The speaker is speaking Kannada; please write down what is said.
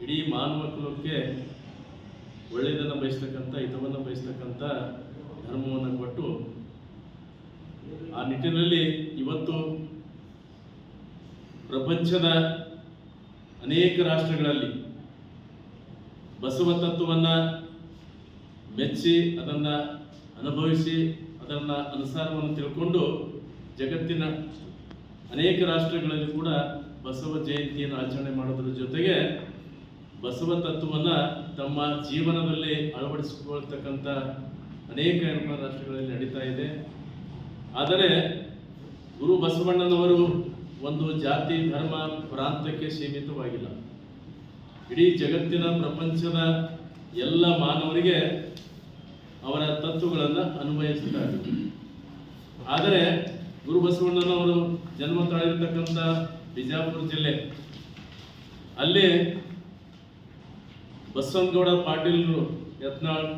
ಇಡೀ ಮಾನವ ಕುಲಕ್ಕೆ ಒಳ್ಳೆಯದನ್ನು ಬಯಸ್ತಕ್ಕಂಥ, ಹಿತವನ್ನು ಬಯಸ್ತಕ್ಕಂಥ ಧರ್ಮವನ್ನು ಕೊಟ್ಟು ಆ ನಿಟ್ಟಿನಲ್ಲಿ ಇವತ್ತು ಪ್ರಪಂಚದ ಅನೇಕ ರಾಷ್ಟ್ರಗಳಲ್ಲಿ ಬಸವ ತತ್ವವನ್ನು ಮೆಚ್ಚಿ ಅದನ್ನು ಅನುಭವಿಸಿ ಅದನ್ನು ಅನುಸಾರವನ್ನು ತಿಳ್ಕೊಂಡು ಜಗತ್ತಿನ ಅನೇಕ ರಾಷ್ಟ್ರಗಳಲ್ಲಿ ಕೂಡ ಬಸವ ಜಯಂತಿಯನ್ನು ಆಚರಣೆ ಮಾಡೋದ್ರ ಜೊತೆಗೆ ಬಸವ ತತ್ವವನ್ನು ತಮ್ಮ ಜೀವನದಲ್ಲಿ ಅಳವಡಿಸಿಕೊಳ್ತಕ್ಕಂಥ ಅನೇಕ ಏನಪ್ಪ ರಾಷ್ಟ್ರಗಳಲ್ಲಿ ನಡೀತಾ ಇದೆ. ಆದರೆ ಗುರು ಬಸವಣ್ಣನವರು ಒಂದು ಜಾತಿ, ಧರ್ಮ ಪ್ರಾಂತಕ್ಕೆ ಸೀಮಿತವಾಗಿಲ್ಲ. ಇಡೀ ಜಗತ್ತಿನ, ಪ್ರಪಂಚದ ಎಲ್ಲ ಮಾನವರಿಗೆ ಅವರ ತತ್ವಗಳನ್ನು ಅನ್ವಯಿಸಿದ್ದಾರೆ ಆದರೆ ಗುರು ಬಸವಣ್ಣನವರು ಜನ್ಮ ತಾಳಿರ್ತಕ್ಕಂಥ ಬಿಜಾಪುರ ಜಿಲ್ಲೆ, ಅಲ್ಲಿ వసంత్ గౌడ పాటిల్ యత్నాల్